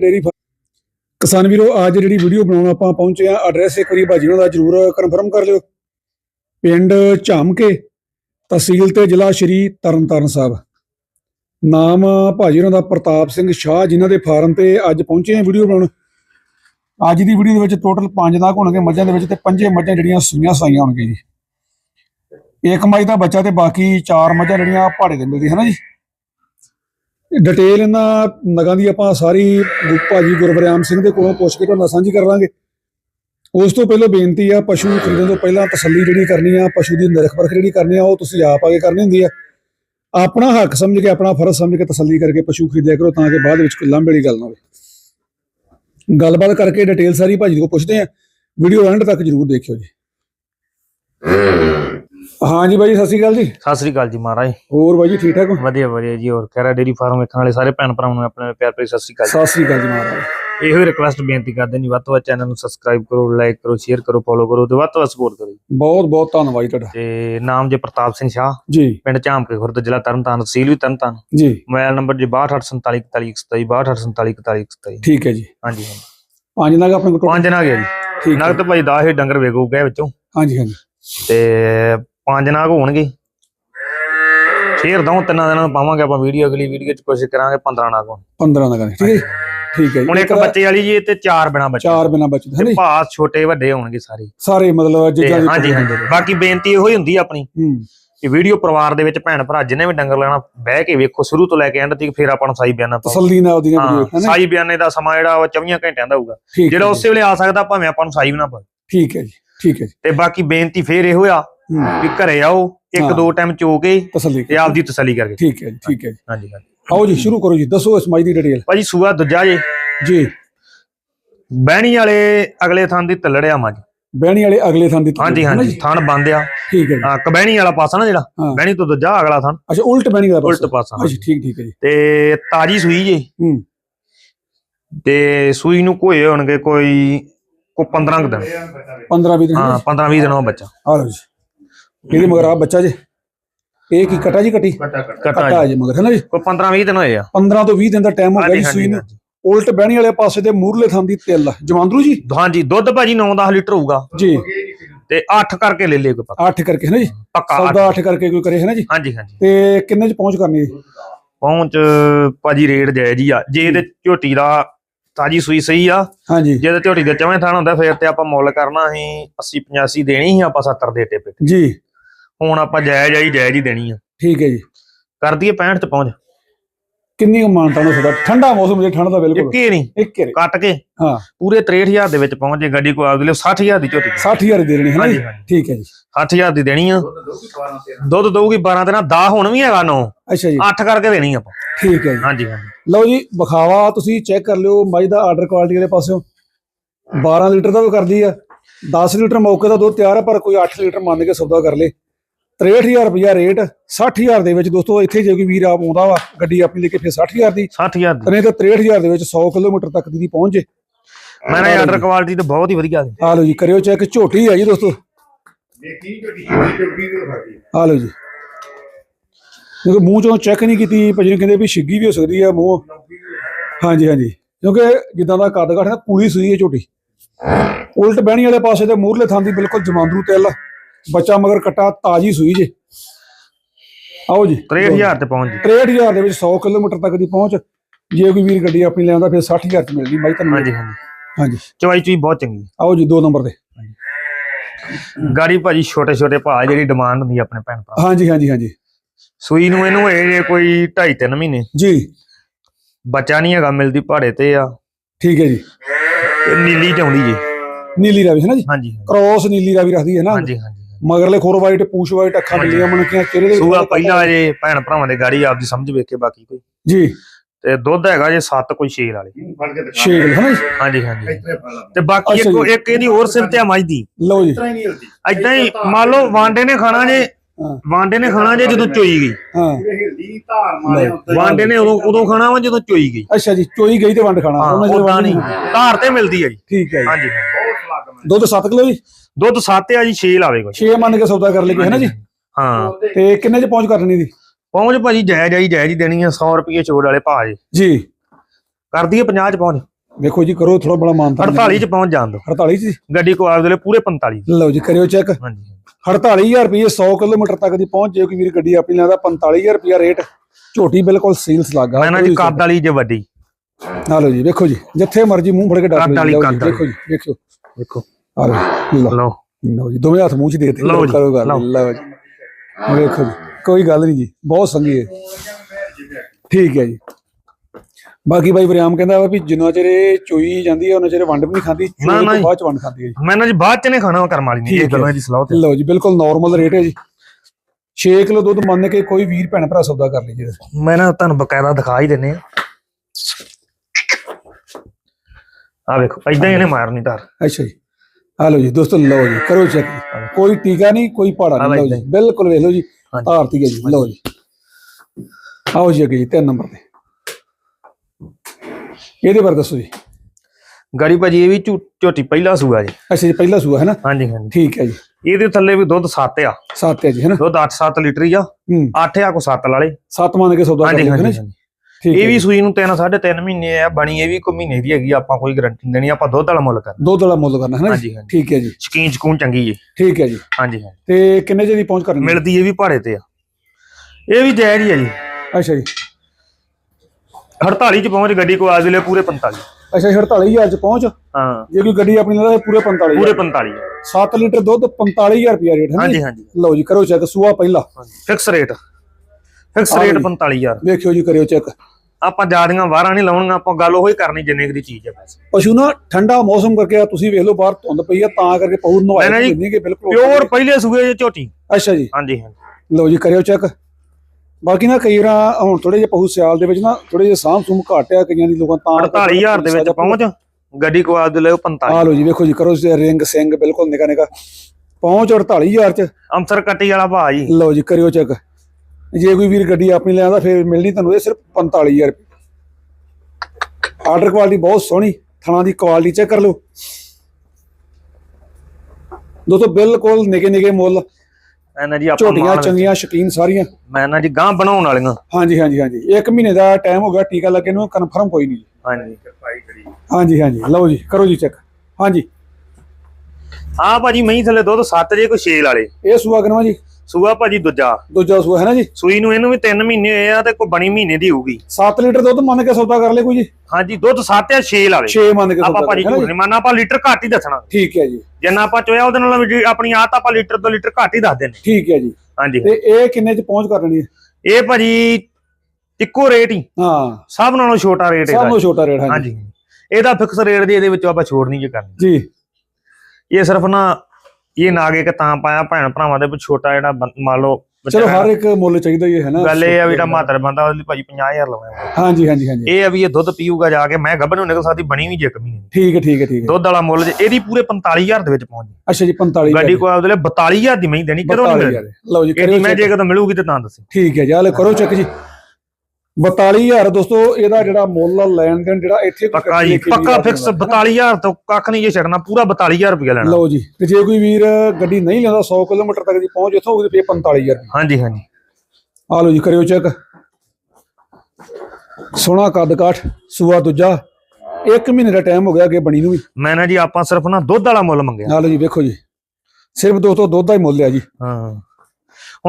Dairy ਕਿਸਾਨ ਵੀਰੋ, ਅੱਜ ਜਿਹੜੀ ਵੀਡੀਓ ਬਣਾਉਣ ਆਪਾਂ ਪਹੁੰਚੇ ਆ ਐਡਰੈਸ ਇੱਕ ਵਾਰੀ ਭਾਜੀ ਉਹਨਾਂ ਦਾ ਜਰੂਰ ਕਨਫਰਮ ਕਰ ਲਿਓ। ਪਿੰਡ ਝਾਮਕੇ, ਤਹਿਸੀਲ ਤੇ ਜ਼ਿਲ੍ਹਾ ਸ਼੍ਰੀ ਤਰਨਤਾਰਨ ਸਾਹਿਬ। ਨਾਮ ਭਾਜੀ ਉਹਨਾਂ ਦਾ ਪ੍ਰਤਾਪ ਸਿੰਘ ਸ਼ਾਹ, ਜਿਨ੍ਹਾਂ ਦੇ ਫਾਰਮ ਤੇ ਅੱਜ ਪਹੁੰਚੇ ਆ ਵੀਡੀਓ ਬਣਾਉਣ। ਅੱਜ ਦੀ ਵੀਡੀਓ ਦੇ ਵਿੱਚ ਟੋਟਲ 5 ਦਾਗ ਹੋਣਗੇ, ਮੱਝਾਂ ਦੇ ਵਿੱਚ ਤੇ ਪੰਜੇ ਮੱਝਾਂ ਜਿਹੜੀਆਂ ਸੂਈਆਂ ਸਾਈਆਂ ਹੋਣਗੀਆਂ ਜੀ। ਇੱਕ ਮੱਝ ਦਾ ਬੱਚਾ ਤੇ ਬਾਕੀ ਚਾਰ ਮੱਝਾਂ ਜਿਹੜੀਆਂ ਪਹਾੜੇ ਦੇ ਮਿਲਦੀਆਂ ਹਨਾ ਜੀ? ਡਿਟੇਲ ਇਹਨਾਂ ਨਗਾਂ ਦੀ ਆਪਾਂ ਸਾਰੀ ਗੁ- ਭਾਜੀ ਗੁਰਵਰਿਆਮ ਸਿੰਘ ਦੇ ਕੋਲੋਂ ਪੁੱਛ ਕੇ ਤੁਹਾਨੂੰ ਨਾਲ ਸਾਂਝੀ ਕਰਾਂਗੇ। ਉਸ ਤੋਂ ਪਹਿਲਾਂ ਬੇਨਤੀ ਆ, ਪਸ਼ੂ ਖਰੀਦਣ ਤੋਂ ਪਹਿਲਾਂ ਤਸੱਲੀ ਜਿਹੜੀ ਕਰਨੀ ਆ, ਪਸ਼ੂ ਦੀ ਨਿਰਖ ਪਰਖ ਜਿਹੜੀ ਕਰਨੀ ਆ, ਉਹ ਤੁਸੀਂ ਆਪ ਆ ਕੇ ਕਰਨੀ ਹੁੰਦੀ ਆ। ਆਪਣਾ ਹੱਕ ਸਮਝ ਕੇ, ਆਪਣਾ ਫਰਜ਼ ਸਮਝ ਕੇ ਤਸੱਲੀ ਕਰਕੇ ਪਸ਼ੂ ਖਰੀਦਿਆ ਕਰੋ ਤਾਂ ਕਿ ਬਾਅਦ ਵਿੱਚ ਕੋਈ ਲਾਂਭੇ ਵਾਲੀ ਗੱਲ ਨਾ ਹੋਵੇ। ਗੱਲਬਾਤ ਕਰਕੇ ਡਿਟੇਲ ਸਾਰੀ ਭਾਜੀ ਕੋਲ ਪੁੱਛਦੇ ਆ। ਵੀਡੀਓ ਐਂਡ ਤੱਕ ਜਰੂਰ ਦੇਖਿਓ ਜੀ। ਹਾਂਜੀ ਬਾਈ ਸਤਿ ਸ਼੍ਰੀ ਅਕਾਲ ਜੀ। ਸਤਿ ਸ੍ਰੀ ਅਕਾਲ ਜੀ ਮਹਾਰਾਜ। ਹੋਰ ਬਾਈ ਜੀ ਠੀਕ ਠਾਕ ਹੋ? ਵਧੀਆ ਵਧੀਆ ਜੀ ਹੋਰ ਖੈਰਾ ਡੇਰੀ ਫਾਰਮ ਵੇਖਣ ਵਾਲੇ ਸਾਰੇ ਭੈਣ ਭਰਾਵਾਂ ਨੂੰ ਆਪਣੇ ਪਿਆਰ ਭਰੀ ਸਤਿ ਸ੍ਰੀ ਅਕਾਲ ਸਤਿ ਸ਼੍ਰੀ ਅਕਾਲ ਜੀ ਮਹਾਰਾਜ। ਇਹੋ ਹੀ ਰਿਕੁਐਸਟ ਬੇਨਤੀ ਕਰਦੇ ਜੀ ਵੱਧ ਤੋਂ ਵੱਧ ਚੈਨਲ ਨੂੰ ਸਬਸਕ੍ਰਾਈਬ ਕਰੋ ਲਾਈਕ ਕਰੋ ਸ਼ੇਅਰ ਕਰੋ ਫੋਲੋ ਕਰੋ ਤੇ ਵੱਧ ਤੋਂ ਵੱਧ ਸਪੋਰਟ ਕਰੋ। ਬਹੁਤ ਬਹੁਤ ਧੰਨਵਾਦ ਜੀ ਤੁਹਾਡਾ। ਤੇ ਨਾਮ ਜੇ ਪ੍ਰਤਾਪ ਸਿੰਘ ਸ਼ਾਹ। ਜੀ। ਪਿੰਡ ਝਾਮਕੇ ਖੁਰਦ ਜ਼ਿਲ੍ਹਾ ਤਰਨਤਾਰਨ ਤਹਿਸੀਲ ਵੀ ਤਰਨਤਾਰਨ। ਜੀ। ਮੋਬਾਈਲ ਨੰਬਰ ਜੀ 62474127 62474127 ਠੀਕ ਹੈ ਜੀ। ਹਾਂਜੀ ਪੰਜ ਨਗ ਆਪਣੇ ਕੋਲ? ਪੰਜ ਨਾਗ ਹੈ ਜੀ। ਠੀਕ ਹੈ ਨਗ ਤਾਂ ਭਾਈ 10 ਹੀ ਡੰਗਰ ਵੇਗੂ ਗਏ ਵਿੱਚੋਂ। ਹਾਂਜੀ ਹਾਂਜੀ। ਤੇ ਪੰਜ ਨਾਗ ਹੋਣਗੇ। ਫੇਰ ਦਊ ਤਿੰਨਾਂ ਦਿਨਾਂ ਨੂੰ ਪਾਵਾਂਗੇ ਆਪਾਂ ਵੀਡੀਓ ਅਗਲੀ ਵੀਡੀਓ ਚ ਕੋਸ਼ਿਸ਼ ਕਰਾਂਗੇ 15 ਨਾਗ ਹੋਣ। 15 ਨਗ ਠੀਕ ਹੈ ਜੀ? ਠੀਕ ਹੈ ਜੀ। ਹੁਣ ਇੱਕ ਬੱਚੇ ਵਾਲੀ ਜੀ ਤੇ ਚਾਰ ਬਿਨਾ ਬੱਚੇ। ਚਾਰ ਬਿਨਾ ਬਚਦੇ ਹੈ ਤੇ ਭਾਅ ਛੋਟੇ ਵੱਡੇ ਹੋਣਗੇ ਸਾਰੇ। ਸਾਰੇ ਮਤਲਬ ਤੇ ਜਿੱਦਾਂ ਹਾਂਜੀ ਹਾਂਜੀ। ਬਾਕੀ ਬੇਨਤੀ ਇਹੋ ਹੀ ਹੁੰਦੀ ਆ ਆਪਣੀ ਹੂੰ। ਕਿ ਵੀਡੀਓ ਪਰਿਵਾਰ ਦੇ ਵਿੱਚ ਭੈਣ ਭਰਾ ਜਿੰਨੇ ਵੀ ਡੰਗਰ ਲੈਣਾ ਬਹਿ ਕੇ ਵੇਖੋ ਸ਼ੁਰੂ ਤੋਂ ਲੈ ਕੇ ਐਂਡ ਤੱਕ ਫਿਰ ਆਪਾਂ ਨੂੰ ਸਾਈ ਬਿਆਨਾ ਪਾਓ ਤਸੱਲੀ ਨਾਲ ਉਹਦੀਆਂ ਵੀਡੀਓ ਹੈ ਹਾਂ ਨਾ ਸਾਈ ਬਿਆਨੇ ਦਾ ਸਮਾਂ ਜਿਹੜਾ ਉਹ 24 ਘੰਟਿਆਂ ਦਾ ਹੋਊਗਾ। ਠੀਕ ਜਿਹੜਾ ਹੈ ਉਸੇ ਵੇਲੇ ਆ ਸਕਦਾ ਭਾਵੇਂ ਆਪਾਂ ਨੂੰ ਸਾਈ ਵੀ ਨਾ ਪਾਓ ਜੀ, ਠੀਕ ਹੈ ਜੀ ਠੀਕ ਹੈ ਜੀ। ਤੇ ਬਾਕੀ ਬੇਨਤੀ ਫੇਰ ਇਹੋ ਆ ਹੂੰ। ਕਿ ਘਰੇ ਆਓ ਹਾਂ। ਇੱਕ ਦੋ ਟਾਈਮ ਚੋ ਕੇ ਤਸੱਲੀ ਤੇ ਆਪਦੀ ਤਸੱਲੀ ਕਰਕੇ। ਠੀਕ ਹੈ ਠੀਕ ਹੈ ਹਾਂਜੀ ਹਾਂਜੀ। ਆਓ ਜੀ ਸ਼ੁਰੂ ਕਰੋ ਜੀ ਦੱਸੋ ਇਸ ਮਾਈ ਦੀ ਡਿਟੇਲ। ਭਾਜੀ ਸੂਆ ਦੂਜਾ ਜੇ। ਜੀ। ਬਹਿਣੀ ਵਾਲੇ ਅਗਲੇ ਥਾਂ ਦੀ ਤਲੜਿਆ ਮੱਝ ਬਹਿਣੀ ਵਾਲੇ ਅਗਲੇ ਥਾਂ ਦੀ ਹਾਂਜੀ ਹੈ ਹਾਂਜੀ? ਥਣ ਬੰਦ ਆ। ਠੀਕ ਹੈ ਆ, ਕਬਹਿਣੀ ਵਾਲਾ ਪਾਸਾ ਨਾ ਜਿਹੜਾ ਹਾਂ। ਬਹਿਣੀ ਤੋਂ ਦੂਜਾ ਅਗਲਾ ਥਣ ਅੱਛਾ ਉਲਟ ਬਹਿਣੀ ਦਾ ਉਲਟ ਪਾਸਾ। ਅੱਛਾ ਠੀਕ ਠੀਕ ਹੈ ਜੀ। ਤੇ ਤਾਜੀ ਸੂਈ ਜੇ। ਹੂੰ। ਤੇ ਸੂਈ ਨੂੰ ਕੋਏ ਹੋਣਗੇ ਕੋਈ ਕੋ 15 ਕੁ ਦਿਨ। 15 20 ਦਿਨ। ਹੈ ਹਾਂ ਜੀ? 15 20 ਦਿਨ ਉਹ ਬੱਚਾ। ਆ ਲਓ ਜੀ। ਇਹਦੇ ਮਗਰ ਆ ਬੱਚਾ ਜੀ। ਇਹ ਕੀ ਕਟਾ ਜੀ ਕਟੀ? ਕਟਾ ਕਟਾ। ਜੀ ਮਗਰ ਹੈ ਨਾ ਜੀ? ਕੋਈ 15 20 ਦਿਨ ਹੋਏ ਆ। 15 ਤੋਂ 20 ਦਿਨ ਦਾ ਟਾਈਮ ਹੋ ਗਿਆ ਜੀ ਸੂਈ ਨੂੰ। ਉਲਟ ਬਹਿਣੀ ਵਾਲੇ ਪਾਸੇ ਦੇ ਮੂਰਲੇ ਥਾਂ ਦੀ ਤਿਲ। ਜਮਾਂਦਰੂ ਜੀ? ਹਾਂਜੀ ਦੁੱਧ ਭਾਜੀ 9-10 ਲੀਟਰ ਹੋਊਗਾ। ਜੀ। ਤੇ 8 ਕਰਕੇ ਲੈ ਲਿਓ ਕੋਈ ਪੱਕਾ। 8 ਕਰਕੇ ਹੈ ਨਾ ਜੀ? ਪੱਕਾ। ਸੌਦਾ 8 ਕਰਕੇ ਕੋਈ ਕਰੇ ਹੈ ਨਾ ਜੀ? ਹਾਂਜੀ ਹਾਂਜੀ। ਤੇ ਕਿੰਨੇ ਚ ਪਹੁੰਚ ਕਰਨੀ ਹੈ ਪਹੁੰਚ ਭਾਜੀ ਰੇਟ ਜਾਇਜ਼ ਹੀ ਆ। ਜੇ ਤੇ ਝੋਟੀ ਦਾ ਤਾਜੀ ਸੂਈ ਸਹੀ ਆ ਹਾਂਜੀ। ਜੇ ਤੇ ਝੋਟੀ ਦਾ ਚਵੇਂ ਥਾਣ ਹੁੰਦਾ ਫਿਰ ਤੇ ਆਪਾਂ ਮੁੱਲ ਕਰਨਾ ਸੀ 80 85 ਦੇਣੀ ਸੀ ਆਪਾਂ 70 ਦੇ ਟੇਪੇ ਜੀ। ਹੁਣ ਆਪਾਂ ਜਾਇਜ਼ ਆਈ ਜਾਇਜ਼ ਹੀ ਦੇਣੀ ਆ। ਠੀਕ ਹੈ ਜੀ। ਕਰ ਦਈਏ 65 ਚ ਪਹੁੰਚ। ਕਿੰਨੀ ਮਾਨਤਾ ਨੂੰ ਸਦਾ ਠੰਡਾ ਮੌਸਮ ਜੇ ਠੰਡ ਦਾ ਬਿਲਕੁਲ। ਇੱਕ ਹੀ ਨਹੀਂ ਇੱਕ ਕੱਟ ਕੇ ਹਾਂ। ਪੂਰੇ 63000 ਦੇ ਵਿੱਚ ਪਹੁੰਚ ਜੇ ਗੱਡੀ ਕੋ ਲਿਓ 60000 ਦੀ ਝੋਟੀ। 60000 ਦੇ ਦੇਣੀ ਹੈ ਨਾ ਜੀ। ਠੀਕ ਹੈ ਜੀ। 8000 ਦੀ ਦੇਣੀ ਆ। ਦੁੱਧ ਦਊਗੀ 12 ਦਿਨਾਂ 10 ਹੁਣ ਵੀ ਹੈਗਾ 9 ਅੱਛਾ ਜੀ। 8 ਕਰਕੇ ਦੇਣੀ ਆਪਾਂ। ਠੀਕ ਹੈ ਜੀ। ਹਾਂਜੀ ਹਾਂਜੀ। ਲਓ ਜੀ ਵਿਖਾਵਾ ਤੁਸੀਂ ਚੈੱਕ ਕਰ ਲਿਓ ਮੱਝ ਦਾ ਆਰਡਰ ਕੁਆਲਿਟੀ ਵਾਲੇ ਪਾਸਿਓਂ। 12 ਲੀਟਰ ਦਾ ਵੀ ਕਰਦੀ ਆ। 10 ਲੀਟਰ ਮੌਕੇ ਦਾ ਦੁੱਧ ਤਿਆਰ ਆ ਪਰ ਕੋਈ 8 ਲੀਟਰ ਮੰਨ ਕੇ ਸੌਦਾ ਕਰ ਲੇ। 63000 ਰੁਪਇਆ ਰੇਟ 60000 ਦੇ ਵਿੱਚ ਦੋਸਤੋ ਇੱਥੇ ਜੇ ਕੋਈ ਵੀਰ ਆਪ ਆਉਂਦਾ ਵਾ ਗੱਡੀ ਆਪਣੀ ਲੈ ਕੇ ਫਿਰ 60000 ਦੀ। 60000 ਦੀ। ਨਹੀਂ ਤਾਂ 63000 ਦੇ ਵਿੱਚ 100 ਕਿਲੋਮੀਟਰ ਤੱਕ ਦੀ ਪਹੁੰਚ ਜੇ। ਮੈਂ ਨਾ ਆਰਡਰ ਕੁਆਲਿਟੀ ਤੇ ਬਹੁਤ ਹੀ ਵਧੀਆ ਆ ਲਓ ਜੀ ਕਰਿਓ ਚੈੱਕ ਝੋਟੀ ਆ ਜੀ ਦੋਸਤੋ। ਆ ਲਓ ਜੀ। ਦੇਖੋ ਮੂੰਹ ਚੋਂ ਚੈੱਕ ਨਹੀਂ ਕੀਤੀ ਭਾਜੀ ਨੂੰ ਕਹਿੰਦੇ ਵੀ ਛਿੱਗੀ ਵੀ ਹੋ ਸਕਦੀ ਆ ਮੂੰਹ। ਹਾਂਜੀ ਹਾਂਜੀ। ਕਿਉਂਕਿ ਜਿੱਦਾਂ ਦਾ ਕੱਦ ਕਾਠ ਹੈ ਪੂਰੀ ਸੂਈ ਹੈ ਝੋਟੀ। ਉਲਟ ਬਹਿਣੀ ਵਾਲੇ ਪਾਸੇ ਤੇ ਮੂਰਲੇ ਥਾਂ ਦੀ ਬਿਲਕੁਲ ਜਮਾਂਦਰੂ ਤਿਲ। ਬੱਚਾ ਮਗਰ ਕੱਟਾ ਤਾਜੀ ਸੂਈ ਜੇ। ਆਓ ਜੀ। 63000 ਤੇ ਪਹੁੰਚ ਜੀ। 63000 ਦੇ ਵਿੱਚ 100 ਕਿਲੋਮੀਟਰ ਤੱਕ ਦੀ ਪਹੁੰਚ। ਜੇ ਕੋਈ ਵੀਰ ਗੱਡੀ ਆਪਣੀ ਲੈਂਦਾ ਫਿਰ 60000 ਚ ਮਿਲਦੀ। ਬਾਈ ਤੁਹਾਨੂੰ ਹਾਂਜੀ ਹਾਂਜੀ। ਹਾਂਜੀ। ਚਵਾਈ ਚੂਈ ਬਹੁਤ ਚੰਗੀ। ਆਓ ਜੀ ਦੋ ਨੰਬਰ ਤੇ। ਗਾੜੀ ਭਾਜੀ ਛੋਟੇ ਛੋਟੇ ਭਾਅ ਜਿਹੜੀ ਡਿਮਾਂਡ ਹੁੰਦੀ ਆਪਣੇ ਭੈਣ ਭਰਾ ਹਾਂਜੀ ਹਾਂਜੀ ਹਾਂਜੀ। ਸੂਈ ਨੂੰ ਇਹਨੂੰ ਜੇ ਕੋਈ 2.5 3 ਮਹੀਨੇ। ਜੀ। ਬੱਚਾ ਨਹੀਂ ਹੈਗਾ ਮਿਲਦੀ ਪਹਾੜੇ ਤੇ ਆ। ਠੀਕ ਹੈ ਜੀ। ਨੀਲੀ ਚ ਆਉਂਦੀ ਜੀ। ਨੀਲੀ ਰਾਵੀ ਹੈ ਨਾ ਜੀ? ਹਾਂਜੀ ਕ੍ਰੋਸ ਨੀਲੀ ਰਾਵੀ ਰੱਖਦੀ ਹੈ ਨਾ। ਹਾਂਜੀ ਹਾਂਜੀ। ਮਗਰਲੇ ਖੋਰ ਵਾਈਟ ਪੂਛ ਵਾਈਟ ਅੱਖਾਂ ਬਿੱਲੀਆਂ ਮਣਕੀਆਂ ਚਿਹਰੇ ਦੇ ਸੂਆ ਪਹਿਲਾ ਜੇ ਭੈਣ ਭਰਾਵਾਂ ਦੇ ਗਾੜੀ ਆਪਦੀ ਸਮਝ ਵੇਖ ਕੇ ਬਾਕੀ ਕੋਈ। ਜੀ। ਤੇ ਦੁੱਧ ਹੈਗਾ ਜੇ 7 ਕੋਈ 6 ਵਾਲੇ। ਛੇ ਕਿਲੋ ਹੈ ਨਾ ਜੀ? ਹਾਂਜੀ ਹਾਂਜੀ। ਤੇ ਬਾਕੀ ਇੱਕ। ਇੱਕ ਇਹਦੀ ਹੋਰ ਸਿਫਤ ਆ ਮੱਝ ਦੀ। ਲਓ ਜੀ। ਐਦਾਂ ਹੀ ਮੰਨ ਲਓ ਵਾਂਡੇ ਨੇ ਖਾਣਾ ਜੇ ਵਾਂਡੇ ਨੇ ਖਾਣਾ ਜੇ ਜਦੋਂ ਚੋਈ ਗਈ। ਹਾਂ। ਵਾਂਡੇ ਨੇ ਉਦੋਂ ਉਦੋਂ ਖਾਣਾ ਵਾ ਜਦੋਂ ਚੋਈ ਗਈ। ਅੱਛਾ ਜੀ ਚੋਈ ਗਈ ਤੇ ਵੰਡ ਖਾਣਾ। ਧਾਰ ਤੇ ਮਿਲਦੀ ਹੈ ਜੀ। ਠੀਕ ਹੈ ਜੀ। ਹਾਂਜੀ। ਦੁੱਧ 7 ਕਿਲੋ ਜੀ? ਦੁੱਧ 7 ਆ ਜੀ 6 ਲਾਵੇ ਕੋਈ 6 ਮੰਨ ਕੇ ਸੌਦਾ ਕਰ ਲਈ ਹੈ ਨਾ ਜੀ? ਹਾਂ। ਤੇ ਕਿੰਨੇ ਚ ਪਹੁੰਚ ਕਰਨੀ ਦੀ? ਪਹੁੰਚ ਭਾਜੀ ਜਾਇਜ਼ ਆਈ ਜਾਇਜ਼ ਹੀ ਦੇਣੀ ਆ 100 ਰੁਪਏ ਛੋੜ ਵਾਲੇ ਭਾਅ ਜੀ। ਜੀ। ਕਰ ਦਈਏ 50 ਚ ਪਹੁੰਚ। ਵੇਖੋ ਜੀ ਕਰੋ ਥੋੜਾ ਬੜਾ ਮਾਨਤਾ। 48 ਚ ਪਹੁੰਚ ਜਾਣ ਦੋ 48 ਜੀ? ਗੱਡੀ ਕੋ ਆਪ ਦੇ 45 ਲਓ ਜੀ ਕਰਿਓ ਚੈੱਕ। ਹਾਂਜੀ 48000 ਰੁਪਏ 100 ਕਿਲੋਮੀਟਰ ਤੱਕ ਦੀ ਪਹੁੰਚ ਜੇ ਕੋਈ ਵੀਰ ਗੱਡੀ ਆਪਣੀ ਲੈਂਦਾ 45000 ਰੁਪਏ ਰੇਟ। ਝੋਟੀ ਬਿਲਕੁਲ ਸੀਲਸ ਲੱਗਾ ਮੈਂ ਨਾ ਜੀ ਕੱਦ ਵਾਲੀ ਜੇ ਵੱਡੀ। ਲਓ ਜੀ ਵੇਖੋ ਜੀ ਜਿੱਥੇ ਮਰਜ਼ੀ ਮੂੰਹ ਫੜ ਕੇ ਡਾਕ ਕੱਦ ਵਾਲੀ, ਲਓ ਜੀ, ਕੱਦ ਵਾਲੀ। ਦੇਖੋ ਜੀ ਵੇਖੋ ਦੇਖੋ। ਆ ਲਓ ਲਓ। ਜੀ ਦੋਵੇਂ ਹੱਥ ਮੂੰਹ 'ਚ ਦੇ ਦਿੱਤੇ। ਲਓ ਕਰੋ ਗੱਲ। ਲਓ। ਜੀ। ਵੇਖੋ ਜੀ ਕੋਈ ਗੱਲ ਨਹੀਂ ਜੀ ਬਹੁਤ ਸੰਗੀ ਹੈ। ਠੀਕ ਹੈ ਜੀ। ਬਾਕੀ ਬਾਈ ਵਰਿਆਮ ਕਹਿੰਦਾ ਵਾ ਵੀ ਜਿੰਨਾ ਚਿਰ ਇਹ ਚੋਈ ਜਾਂਦੀ ਹੈ ਉਹਨਾਂ ਚਿਰ ਵੰਡ ਵੀ ਨਹੀਂ ਖਾਂਦੀ ਚੋਈ ਤੋਂ। ਬਾਅਦ ਚ ਵੰਡ ਖਾਂਦੀ ਹੈ ਜੀ। ਮੈਂ ਨਾ ਜੀ ਬਾਅਦ ਚ ਨੇ ਖਾਣਾ ਕਰਮ ਵਾਲੀ ਨਹੀਂ ਇਹ। ਗੱਲਾਂ ਦੀ ਸਲਾਹ ਤੇ। ਲਓ ਜੀ ਬਿਲਕੁਲ ਨਾਰਮਲ ਰੇਟ ਹੈ ਜੀ। 6 ਕਿਲੋ ਦੁੱਧ ਮੰਨ ਕੇ ਕੋਈ ਵੀਰ ਭੈਣ ਭਰਾ ਸੌਦਾ ਕਰ ਲਈ ਜੀ ਮੈਂ ਨਾ ਤੁਹਾਨੂੰ ਬਕਾਇਦਾ ਦਿਖਾ ਹੀ ਦਿੰਨੇ ਆ। ਆ ਵੇਖੋ ਐਦਾਂ ਹੀ ਇਹਨੇ ਮਾਰਨੀ ਧਾਰ। ਅੱਛਾ ਜੀ। ਆ ਲਓ ਜੀ ਦੋਸਤੋ ਲਓ ਜੀ ਕਰੋ ਚੈੱਕ ਕੋਈ ਟੀਕਾ ਨਹੀਂ ਕੋਈ ਪਾੜਾ ਨਹੀਂ ਲਓ ਜੀ ਬਿਲਕੁਲ ਵੇਖ ਲਓ ਜੀ ਹੈ ਜੀ ਲਓ ਜੀ। ਆਓ ਜੀ ਅੱਗੇ ਜੀ ਤਿੰਨ ਨੰਬਰ ਤੇ। ਇਹਦੇ ਬਾਰੇ ਦੱਸੋ ਜੀ। ਗਾੜੀ ਭਾਜੀ ਇਹ ਵੀ ਝੋਟੀ ਪਹਿਲਾ ਸੂਆ ਜੀ। ਅੱਛਾ ਜੀ ਪਹਿਲਾ ਸੂਆ ਹੈ ਨਾ ਹਾਂਜੀ ਹਾਂਜੀ। ਠੀਕ ਹੈ ਜੀ। ਇਹਦੇ ਥੱਲੇ ਵੀ ਦੁੱਧ 7 ਆ। ਸੱਤ ਹੈ ਜੀ ਹੈ ਨਾ ਦੁੱਧ 8-7 ਲੀਟਰ ਹੀ ਆ। ਹੂੰ। 8 ਆ ਕੋ 7 ਵਾਲੇ ਸੱਤ ਮੰਨ ਕੇ ਸੌਦਾ ਕਰ ਹਾਂਜੀ ਲਿਓ ਹੈ ਜੀ? ਇਹ ਹੈ ਵੀ। ਸੂਈ ਨੂੰ 3 3.5 ਮਹੀਨੇ ਆ ਬਣੀ ਇਹ ਵੀ ਕੋ ਮਹੀਨੇ ਦੀ ਹੈਗੀ ਆਪਾਂ ਕੋਈ ਗਾਰੰਟੀ ਨਹੀਂ ਦੇਣੀ ਆਪਾਂ ਦੁੱਧ ਵਾਲਾ ਮੁੱਲ ਕਰਨਾ। ਦੁੱਧ ਵਾਲਾ ਮੁੱਲ ਕਰਨਾ ਹੈ ਨਾ ਜੀ? ਠੀਕ ਹੈ ਜੀ। ਸ਼ਕੀਨ ਸ਼ਕੂਨ ਚੰਗੀ ਜੀ। ਠੀਕ ਹੈ ਜੀ। ਹਾਂਜੀ ਹਾਂਜੀ। ਤੇ ਕਿੰਨੇ ਜੇ ਦੀ ਪਹੁੰਚ ਕਰਨੀ? ਮਿਲਦੀ ਇਹ ਵੀ ਭਾੜੇ ਤੇ ਆ। ਇਹ ਵੀ ਜਾਇਜ਼ ਹੀ ਆ ਜੀ। ਅੱਛਾ ਜੀ। 48 ਚ ਪਹੁੰਚ ਗੱਡੀ ਕੋ ਆ ਜਿਲੇ ਪੂਰੇ 45 ਅੱਛਾ 48000 ਚ ਪਹੁੰਚ? ਹਾਂ। ਜੇ ਕੋਈ ਗੱਡੀ ਆਪਣੀ ਤਾਂ ਪੂਰੇ 45 ਪੂਰੇ 45 7 ਲੀਟਰ ਦੁੱਧ 45000 ਰੁਪਿਆ ਰੇਟ ਹੈ ਹਾਂਜੀ? ਹਾਂਜੀ। ਲਓ ਜੀ ਕਰੋ ਚੈੱਕ ਸੂਆ ਪਹਿਲਾ। ਫਿਕਸ ਰੇਟ ਫਿਕਸ ਰੇਟ ਜੀ। 45000 ਵੇਖਿਓ ਜੀ ਕਰਿਓ ਚੈੱਕ। ਆਪਾਂ ਜਿਆਦੀਆਂ ਵਾਰਾਂ ਨਹੀਂ ਲਾਉਣੀਆਂ ਆਪਾਂ ਗੱਲ ਉਹੀ ਕਰਨੀ ਜਿੰਨੇ ਦੀ ਚੀਜ਼ ਹੈ ਬਸ ਪਸ਼ੂ ਨਾ ਠੰਡਾ ਮੌਸਮ ਕਰਕੇ ਆ ਤੁਸੀਂ ਵੇਖ ਲਓ ਬਾਹਰ ਧੁੰਦ ਪਈ ਆ ਤਾਂ ਕਰਕੇ ਪਹੂ ਨਹੀਂ, ਨਵਾਏ ਨਹੀਂ। ਕਿ ਬਿਲਕੁਲ ਪਿਓਰ ਪਹਿਲੇ ਸੂਏ ਜੇ ਝੋਟੀ। ਅੱਛਾ ਜੀ। ਹਾਂਜੀ ਹਾਂਜੀ। ਲਓ ਜੀ ਕਰਿਓ ਚੈੱਕ। ਬਾਕੀ ਨਾ ਕਈ ਵਾਰ ਹੁਣ ਥੋੜੇ ਜਿਹਾ ਪਹੂ ਸਿਆਲ ਦੇ ਵਿੱਚ ਨਾ ਥੋੜੇ ਜਿਹਾ ਸਾਂਭ ਸੁਮ ਘਾਟਿਆ ਕਈਆਂ ਦੀ ਲੋਕਾਂ ਤਾਂ 48000 ਦੇ ਵਿੱਚ ਪਹੁੰਚ। ਗੱਡੀ ਕੋ ਆ ਦਿਲੇ 45 ਆ ਲਓ ਜੀ ਵੇਖੋ ਜੀ ਕਰੋ ਜੀ ਰਿੰਗ ਸਿੰਘ ਬਿਲਕੁਲ ਨਿਕਾ ਨਿਕਾ ਪਹੁੰਚ 48000 ਚ। ਅੰਸਰ ਕੱਟੀ ਵਾਲਾ ਭਾ ਜੀ। ਲਓ ਜੀ ਕਰਿਓ ਚੈੱਕ। ਜੇ ਕੋਈ ਵੀਰ ਗੱਡੀ ਆਪਣੀ ਲੈ ਆਉਂਦਾ ਫਿਰ ਮਿਲਣੀ ਤੁਹਾਨੂੰ ਇਹ ਸਿਰਫ 45000 ਰੁਪਏ। ਆਰਡਰ ਕੁਆਲਿਟੀ ਬਹੁਤ ਸੋਹਣੀ ਥਣਾ ਦੀ ਕੁਆਲਿਟੀ ਚੈੱਕ ਕਰ ਲਓ। ਦੋਸਤੋ ਬਿਲਕੁਲ ਨਿਕੇ ਨਿਕੇ ਮੁੱਲ। ਨਾ ਜੀ ਆਪਾਂ ਝੋਟੀਆਂ ਚੰਗੀਆਂ ਸ਼ਕੀਨ ਸਾਰੀਆਂ। ਮੈਂ ਨਾ ਜੀ ਗਾਂ ਬਣਾਉਣ ਵਾਲੀਆਂ। ਹਾਂਜੀ ਹਾਂਜੀ ਹਾਂਜੀ। ਇੱਕ ਮਹੀਨੇ ਦਾ ਟਾਈਮ ਹੋ ਗਿਆ ਟੀਕਾ ਲੱਗੇ ਨੂੰ ਕਨਫਰਮ ਕੋਈ ਨਹੀਂ। ਹਾਂਜੀ। ਹਾਂਜੀ ਹਾਂਜੀ। ਲਓ ਜੀ ਕਰੋ ਜੀ ਚੈੱਕ ਹਾਂਜੀ। ਆ ਭਾਜੀ ਮਹੀਂ ਥੱਲੇ ਦੁੱਧ 7 ਜੇ ਕੋਈ 6 ਵਾਲੇ। ਇਹ ਸੂਆ ਕਰਵਾ ਜੀ? ਸੂਆ ਭਾਜੀ ਦੂਜਾ। ਦੂਜਾ ਸੂਆ ਹੈ ਨਾ ਜੀ? ਸੂਈ ਨੂੰ ਇਹਨੂੰ ਵੀ 3 ਮਹੀਨੇ ਹੋਏ ਆ ਤੇ ਕੋਈ ਬਣੀ ਮਹੀਨੇ ਦੀ ਹੋਊਗੀ। 7 ਲੀਟਰ ਦੁੱਧ ਮੰਨ ਕੇ ਸੌਦਾ ਕਰ ਲੈ ਕੋਈ ਜੀ? ਹਾਂਜੀ ਦੁੱਧ 7 ਆ 6 ਵਾਲੇ 6 ਮੰਨ ਕੇ ਆਪਾਂ ਭਾਜੀ ਝੂਠ ਨਹੀਂ ਮੰਨਣਾ ਆਪਾਂ ਲੀਟਰ ਘੱਟ ਹੀ ਦੱਸਣਾ। ਠੀਕ ਹੈ ਜੀ। ਜਿੰਨਾ ਆਪਾਂ ਚੋਇਆ ਉਹਦੇ ਨਾਲ ਆਪਣੀ ਆਤ ਆਪਾਂ ਲੀਟਰ ਤੋਂ ਲੀਟਰ ਘੱਟ ਹੀ ਦੱਸਦੇ ਨੇ ਠੀਕ ਹੈ ਜੀ। ਹਾਂਜੀ। ਤੇ ਇਹ ਕਿੰਨੇ ਚ ਪਹੁੰਚ ਕਰ ਲੈਣੀ ਹੈ? ਇਹ ਭਾਜੀ ਇੱਕੋ ਰੇਟ ਹੀ। ਹਾਂ। ਸਭ ਨਾਲੋਂ ਛੋਟਾ ਰੇਟ ਸਭ ਇਹਦਾ ਤੋਂ ਛੋਟਾ ਰੇਟ ਹਾਂਜੀ। ਇਹਦਾ ਫਿਕਸ ਰੇਟ ਦੀ ਇਹਦੇ ਵਿੱਚੋਂ ਆਪਾਂ ਛੋੜ ਨਹੀਂ ਜੇ ਕਰਨੀ। ਜੀ। ਇਹ ਸਿਰਫ ਨਾ ਇਹ ਨਾਗੇ ਤਾਂ ਪਾਇਆ ਭੈਣ ਭਰਾਵਾਂ ਦੇ ਵੀ ਛੋਟਾ ਜਿਹੜਾ ਮੰਨ ਲਓ ਚਲੋ ਹਰ ਇੱਕ ਮੁੱਲ ਚਾਹੀਦਾ ਹੀ ਹੈ ਨਾ। ਗੱਲ ਇਹ ਆ ਵੀ ਜਿਹੜਾ ਮਾਤਰ ਬੰਦਾ ਉਹਦੇ ਲਈ ਭਾਜੀ 50000 ਲਾਉਣਾ ਹਾਂਜੀ ਹਾਂਜੀ ਹਾਂਜੀ। ਇਹ ਆ ਵੀ ਇਹ ਦੁੱਧ ਪੀਊਗਾ ਜਾ ਕੇ ਮੈਂ ਗੱਭਣ ਨੂੰ ਨਿਕਲ ਸਕਦੀ ਬਣੀ ਵੀ ਜੇ ਨਹੀਂ ਠੀਕ ਹੈ ਠੀਕ ਹੈ ਠੀਕ ਹੈ। ਦੁੱਧ ਵਾਲਾ ਮੁੱਲ ਜੇ ਇਹਦੀ ਪੂਰੇ 45000 ਦੇ ਵਿੱਚ ਪਹੁੰਚ ਜਾਏ। ਅੱਛਾ ਜੀ 45 ਗੱਡੀ ਕੋਲ ਉਹਦੇ ਲਈ 42000 ਦੀ ਮੈਂ ਦੇਣੀ ਕਦੋਂ ਨਹੀਂ ਮਿਲਣੀ? ਲਓ ਜੀ ਕਰਿਓ ਮੈਂ। ਜੇ ਕਦੋਂ ਮਿਲੂਗੀ ਤੇ ਤਾਂ ਦੱਸੀ। ਠੀਕ ਹੈ ਜੀ ਆਲੇ ਕਰੋ ਚੈੱਕ ਜੀ। 42000 ਦੋਸਤੋ ਇਹਦਾ ਜਿਹੜਾ ਮੁੱਲ ਲੈਣ ਦੇਣ ਜਿਹੜਾ ਇੱਥੇ ਪੱਕਾ ਜੀ ਫਿਕਸ ਲੱਗਦਾ। 42000 ਤੋਂ ਕੱਖ ਨਹੀਂ ਜੇ ਛੱਡਣਾ ਪੂਰਾ 42000 ਰੁਪਏ ਲੈਣਾ। ਲਓ ਜੀ ਤੇ ਜੇ ਕੋਈ ਵੀਰ ਗੱਡੀ ਨਹੀਂ ਲੈਂਦਾ 100 ਕਿਲੋਮੀਟਰ ਤੱਕ ਦੀ ਪਹੁੰਚ ਇੱਥੋਂ ਤੇ ਫਿਰ 45000 ਰੁਪਏ ਹਾਂਜੀ ਹਾਂਜੀ। ਆ ਲਓ ਜੀ ਕਰਿਓ ਚੈੱਕ। ਸੋਹਣਾ ਕੱਦ ਕਾਠ ਸੂਆ ਦੂਜਾ। ਇੱਕ ਮਹੀਨੇ ਦਾ ਟਾਈਮ ਹੋ ਗਿਆ ਅੱਗੇ ਬਣੀ ਨੂੰ ਵੀ। ਮੈਂ ਨਾ ਜੀ ਆਪਾਂ ਸਿਰਫ ਨਾ ਦੁੱਧ ਵਾਲਾ ਮੁੱਲ ਮੰਗਿਆ। ਆ ਲਓ ਜੀ ਵੇਖੋ ਜੀ। ਸਿਰਫ ਦੋਸਤੋ ਦੁੱਧ ਦਾ ਹੀ ਮੁੱਲ ਆ ਜੀ। ਹਾਂ।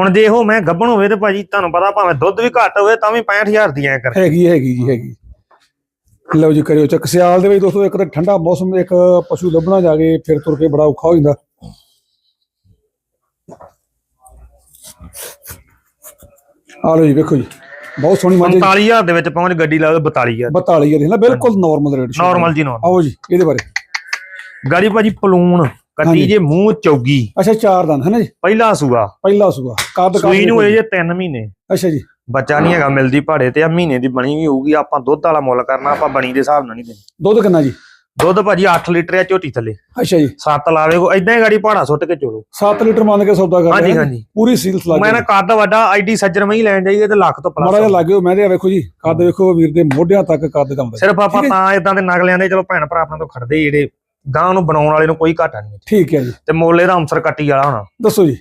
ਹੁਣ ਜੇ ਉਹ ਮੈਂ ਗੱਭਣ ਹੋਵੇ ਤੇ ਭਾਜੀ ਤੁਹਾਨੂੰ ਪਤਾ ਭਾਵੇਂ ਦੁੱਧ ਵੀ ਘੱਟ ਹੋਵੇ ਤਾਂ ਵੀ 65000 ਦੀ ਐ ਕਰ। ਹੈਗੀ ਹੈਗੀ ਜੀ ਹੈਗੀ। ਲਓ ਜੀ ਕਰਿਓ ਚੱਕ। ਸਿਆਲ ਦੇ ਵਿੱਚ ਦੋਸਤੋ ਇੱਕ ਤਾਂ ਠੰਡਾ ਮੌਸਮ ਇੱਕ ਪਸ਼ੂ ਲੱਭਣਾ ਜਾ ਕੇ ਫਿਰ ਤੁਰ ਕੇ ਬੜਾ ਔਖਾ ਹੋ ਜਾਂਦਾ। ਆ ਲਓ ਜੀ ਵੇਖੋ ਜੀ। ਬਹੁਤ ਸੋਹਣੀ ਮੱਝ ਹੈ ਜੀ। 45000 ਦੇ ਵਿੱਚ ਪਹੁੰਚ ਗੱਡੀ ਲਾ ਦੋ 42000 42 ਹੈ ਨਾ ਬਿਲਕੁਲ ਨਾਰਮਲ ਰੇਟ ਨਾਰਮਲ ਜੀ ਨਾਰਮਲ ਆਓ ਜੀ ਇਹਦੇ ਬਾਰੇ। ਗਾੜੀ ਭਾਜੀ ਪਲੂਣ। ਕੱਟੀ। ਜੇ ਮੂੰਹ ਚੌਗੀ। ਅੱਛਾ ਚਾਰ ਦੰਦ ਹੈ ਨਾ ਜੀ? ਪਹਿਲਾ ਸੂਆ। ਪਹਿਲਾ ਸੂਆ ਕੱਦ ਸੂਈ ਨੂੰ ਹੋਏ ਜੀ। ਜੇ 3 ਮਹੀਨੇ। ਅੱਛਾ ਜੀ। ਬੱਚਾ ਨਹੀਂ ਹੈਗਾ ਮਿਲਦੀ ਭਾੜੇ ਤੇ ਆ ਮਹੀਨੇ ਦੀ ਬਣੀ ਵੀ ਹੋਊਗੀ ਆਪਾਂ ਦੁੱਧ ਵਾਲਾ ਮੁੱਲ ਕਰਨਾ ਆਪਾਂ ਬਣੀ ਦੇ ਹਿਸਾਬ ਨਾਲ ਨਹੀਂ ਦੇਣੀ। ਦੁੱਧ ਕਿੰਨਾ ਜੀ? ਦੁੱਧ ਭਾਜੀ 8 ਲੀਟਰ ਆ ਝੋਟੀ ਥੱਲੇ। ਅੱਛਾ ਜੀ। 7 ਲਾਵੇ ਕੋ ਇਦਾਂ ਹੀ ਗਾੜੀ ਪਹਾੜਾ ਸੁੱਟ ਕੇ ਚੋਲੋ। 7 ਲੀਟਰ ਮੰਨ ਕੇ ਸੌਦਾ ਕਰਦੇ ਹਾਂਜੀ ਹਾਂਜੀ। ਪੂਰੀ ਸੀਲਸ ਲੱਗ ਮੈਂ ਨਾ ਕੱਦ ਵੱਡਾ ਆਈਡੀ ਸੱਜਰ ਮੈਂ ਹੀ ਲੈਣ ਜਾਈਏ ਤੇ ਲੱਖ ਤੋਂ ਮਾੜਾ ਜਿਹਾ ਪਲੱਸ ਲੱਗਿਓ ਮੈਂ ਤੇ ਵੇਖੋ ਜੀ ਕੱਦ ਵੇਖੋ ਵੀਰ ਦੇ ਮੋਢਿਆਂ ਤੱਕ ਕੱਦ ਦਾ ਹੁੰਦਾ ਸਿਰਫ ਆਪਾਂ। ਤਾਂ ਇਦਾਂ ਦੇ ਨਗ ਲਿਆਂਦੇ ਚਲੋ ਭੈਣ ਭਰਾ ਆਪਣਾ ਤੋਂ ਖੜਦੇ ਜਿਹੜੇ ਗਾਂ ਨੂੰ ਬਣਾਉਣ ਵਾਲੇ ਨੂੰ ਕੋਈ ਘਾਟਾ ਨਹੀਂ ਠੀਕ ਹੈ ਜੀ। ਤੇ ਮੋਲੇ ਦਾ ਅੰਸਰ ਕੱਟੀ ਵਾਲਾ ਹੋਣਾ। ਦੱਸੋ ਜੀ।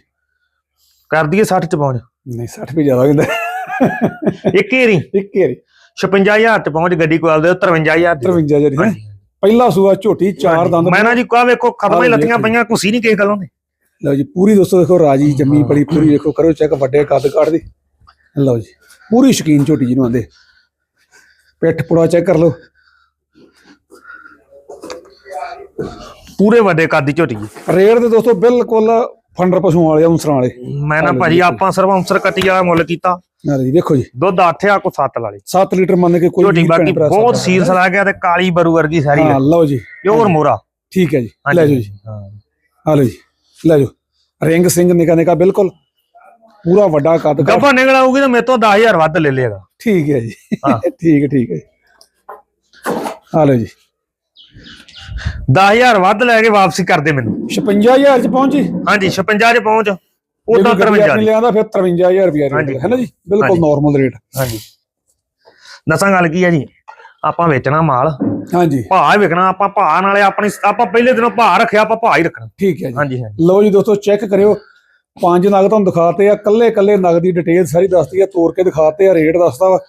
ਕਰ ਦਈਏ 60 ਚ ਪਹੁੰਚ। ਨਹੀਂ 60 ਵੀ ਜ਼ਿਆਦਾ ਹੋ ਜਾਂਦਾ ਇੱਕ ਏਰੀ। ਇੱਕ ਹੀ ਵਾਰੀ 56000 ਚ ਪਹੁੰਚ ਗੱਡੀ ਕੋਲ ਦੇ 53000 ਦੀ 53 ਜਿਹੜੀ ਹੈ? ਹਾਂਜੀ ਪਹਿਲਾ ਸੂਆ ਝੋਟੀ ਚਾਰ ਦੰਦ। ਮੈਂ ਨਾ ਜੀ ਕਾ ਵੇਖੋ ਖਤਮ ਹੀ ਲੱਤੀਆਂ। ਪਈਆਂ ਕੁਸੀ ਨਹੀਂ ਕਿਸੇ ਗੱਲੋਂ ਦੇ। ਲਓ ਜੀ ਪੂਰੀ ਦੋਸਤੋ ਦੇਖੋ ਰਾਜੀ ਜੰਮੀ ਹਾਂ। ਬੜੀ ਪੂਰੀ ਦੇਖੋ ਕਰੋ ਚੈੱਕ ਵੱਡੇ ਕੱਦ ਕਾੜ ਦੀ। ਲਓ ਜੀ ਪੂਰੀ ਸ਼ਕੀਨ ਝੋਟੀ ਜਿਹਨੂੰ ਆਂਦੇ। ਪਿੱਠ ਪੁੜਾ ਚੈੱਕ ਕਰ ਲਓ। ਪੂਰੇ ਵੱਡੇ ਕੱਦ ਦੀ ਝੋਟੀ ਜੀ। ਰੇਟ ਦੇ ਦੋਸਤੋ ਬਿਲਕੁਲ ਫੰਡਰ ਪਸ਼ੂਆਂ ਵਾਲੇ ਅੰਸਰਾਂ ਵਾਲੇ। ਮੈਂ ਨਾ ਭਾਜੀ। ਆਪਾਂ ਸਿਰਫ ਅੰਸਰ ਕੱਟੀ ਵਾਲਾ ਮੁੱਲ ਕੀਤਾ। ਨਾ ਜੀ ਵੇਖੋ ਜੀ। ਦੁੱਧ 8 ਆ ਕੋ 7 ਵਾਲੇ। 7 ਲੀਟਰ ਮੰਨ ਕੇ ਕੋਈ ਝੋਟੀ ਬਾਕੀ ਬਹੁਤ। ਸੀਲ ਸਲਾ ਗਿਆ ਤੇ ਕਾਲੀ ਬਰੂ ਵਰਗੀ ਸਾਰੀ ਹਾਂ ਲਓ ਜੀ। ਪਿਓਰ ਮੋਰਾ। ਠੀਕ ਹੈ ਜੀ। ਲੈ ਜਾਓ ਜੀ। ਹਾਂ। ਆ ਲਓ ਜੀ। ਲੈ ਜਾਓ। ਰਿੰਗ ਸਿੰਘ ਨਿਕਾ ਨਿਕਾ ਬਿਲਕੁਲ। ਪੂਰਾ ਵੱਡਾ ਕੱਦ। ਗੱਭਾ ਨਿਕਲ ਆਊਗੀ ਤਾਂ ਮੇਰੇ ਤੋਂ 10000 ਵੱਧ ਲੈ ਲੇਗਾ ਠੀਕ ਹੈ ਜੀ। ਹਾਂ। ਠੀਕ ਹੈ ਠੀਕ ਹੈ। ਆ ਲਓ ਜੀ। 10000 ਵੱਧ ਲੈ ਕੇ ਵਾਪਸੀ ਕਰਦੇ ਮੈਨੂੰ। 56000 ਚ ਪਹੁੰਚੀ ਹਾਂਜੀ 56 ਚ ਪਹੁੰਚ। ਉਦਾਂ ਜਿਹੜੀ ਗੱਡੀ 53 ਆਪਣੀ ਦੀ ਲਿਆਂਦਾ ਫਿਰ 53000 ਰੁਪਏ। ਰੇਟ ਹੈ ਨਾ ਜੀ? ਬਿਲਕੁਲ। Normal rate. ਹਾਂਜੀ। ਦੱਸਾਂ ਗੱਲ ਕੀ ਹੈ ਜੀ? ਆਪਾਂ ਵੇਚਣਾ ਮਾਲ। ਹਾਂਜੀ। ਭਾਅ ਵਿਕਣਾ ਆਪਾਂ ਭਾਅ ਨਾਲੇ ਆਪਣੀ ਆਪਾਂ ਪਹਿਲੇ ਦਿਨੋਂ ਭਾਅ ਰੱਖਿਆ ਆਪਾਂ ਭਾਅ ਹੀ ਰੱਖਣਾ। ਠੀਕ ਹੈ ਜੀ। ਹਾਂਜੀ ਹਾਂਜੀ। ਲਓ ਜੀ ਦੋਸਤੋ ਚੈੱਕ ਕਰਿਓ। ਪੰਜ ਨਗ ਤੁਹਾਨੂੰ ਦਿਖਾਤੇ ਆ ਕੱਲੇ ਕੱਲੇ ਨਗ ਦੀ ਡਿਟੇਲ ਸਾਰੀ ਦੱਸਦੀ ਆ ਤੋੜ ਕੇ ਦਿਖਾਤੇ ਆ ਰੇਟ ਦੱਸਦਾ ਵਾ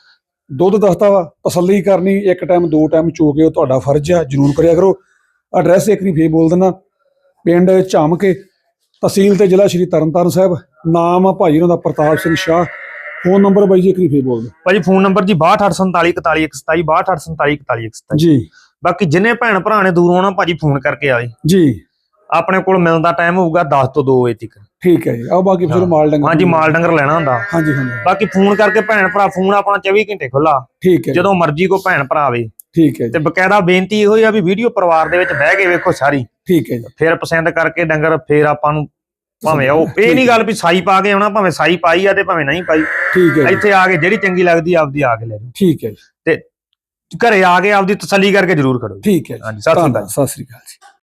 ਦੁੱਧ ਦੱਸਦਾ ਵਾ ਤਸੱਲੀ ਕਰਨੀ ਇੱਕ ਟਾਈਮ ਦੋ ਟਾਈਮ ਚੋ ਕੇ ਉਹ ਤੁਹਾਡਾ ਫਰਜ਼ ਆ ਜਰੂਰ ਕਰਿਆ ਕਰੋ। ਐਡਰੈਸ ਇੱਕ ਵਾਰੀ ਫੇਰ ਬੋਲ ਦਿੰਦਾ। ਪਿੰਡ ਝਾਮਕੇ ਤਹਿਸੀਲ ਤੇ ਜ਼ਿਲ੍ਹਾ ਸ਼੍ਰੀ ਤਰਨਤਾਰਨ ਸਾਹਿਬ। ਨਾਮ ਆ ਭਾਈ ਉਹਨਾਂ ਦਾ ਪ੍ਰਤਾਪ ਸਿੰਘ ਸ਼ਾਹ। ਫੋਨ ਨੰਬਰ ਬਾਈ ਜੀ ਇੱਕ ਵਾਰੀ ਫੇਰ ਬੋਲ ਦਿਓ। ਭਾਜੀ ਫੋਨ ਨੰਬਰ ਜੀ 6284414127 6284414127 ਜੀ। ਬਾਕੀ ਜਿੰਨੇ ਭੈਣ ਭਰਾ ਨੇ ਦੂਰੋਂ ਆਉਣਾ ਭਾਜੀ ਫੋਨ ਕਰਕੇ ਆਵੇ ਜੀ। ਆਪਣੇ ਕੋਲ ਮਿਲਣ ਦਾ ਟਾਈਮ ਹੋਊਗਾ 10 ਤੋਂ 2 ਵਜੇ ਤੱਕ। ਠੀਕ ਹੈ ਜੀ। ਆਓ ਬਾਕੀ ਫਿਰ। ਮਾਲ ਡੰਗਰ ਹਾਂਜੀ ਮਾਲ ਡੰਗਰ ਲੈਣਾ ਹੁੰਦਾ। ਹਾਂਜੀ ਹਾਂਜੀ। ਬਾਕੀ ਫੋਨ ਕਰਕੇ ਭੈਣ ਭਰਾ ਫੋਨ ਆਪਣਾ 24 ਘੰਟੇ ਖੁੱਲਾ ਠੀਕ ਹੈ ਜਦੋਂ ਮਰਜ਼ੀ ਕੋ ਭੈਣ ਭਰਾ ਆਵੇ। ਠੀਕ ਹੈ ਜੀ। ਤੇ ਬਕਾਇਦਾ ਬੇਨਤੀ ਇਹੋ ਹੀ ਆ ਵੀ ਵੀਡੀਓ ਪਰਿਵਾਰ ਦੇ ਵਿੱਚ ਬਹਿ ਕੇ ਵੇਖੋ ਸਾਰੀ। ਠੀਕ ਹੈ ਜੀ। ਫਿਰ ਪਸੰਦ ਕਰਕੇ ਡੰਗਰ ਫਿਰ ਆਪਾਂ ਨੂੰ ਭਾਵੇਂ ਉਹ ਇਹ ਨਹੀਂ ਗੱਲ ਵੀ ਸਾਈ ਪਾ ਕੇ ਆਉਣਾ ਭਾਵੇਂ ਸਾਈ ਪਾਈ ਆ ਤੇ ਭਾਵੇਂ ਨਹੀਂ ਪਾਈ। ਠੀਕ ਹੈ ਇੱਥੇ ਆ ਕੇ ਜਿਹੜੀ ਚੰਗੀ ਲੱਗਦੀ ਆਪਦੀ ਆ ਕੇ ਲੈ ਜਾਓ। ਠੀਕ ਹੈ ਜੀ। ਘਰੇ ਆ ਕੇ ਆਪਦੀ ਤਸੱਲੀ ਕਰਕੇ ਜ਼ਰੂਰ ਖੜੋ ਠੀਕ ਹੈ ਜੀ। ਹਾਂਜੀ ਸਤਿ ਸ਼੍ਰੀ ਅਕਾਲ ਸਤਿ ਸ੍ਰੀ ਅਕਾਲ ਜੀ।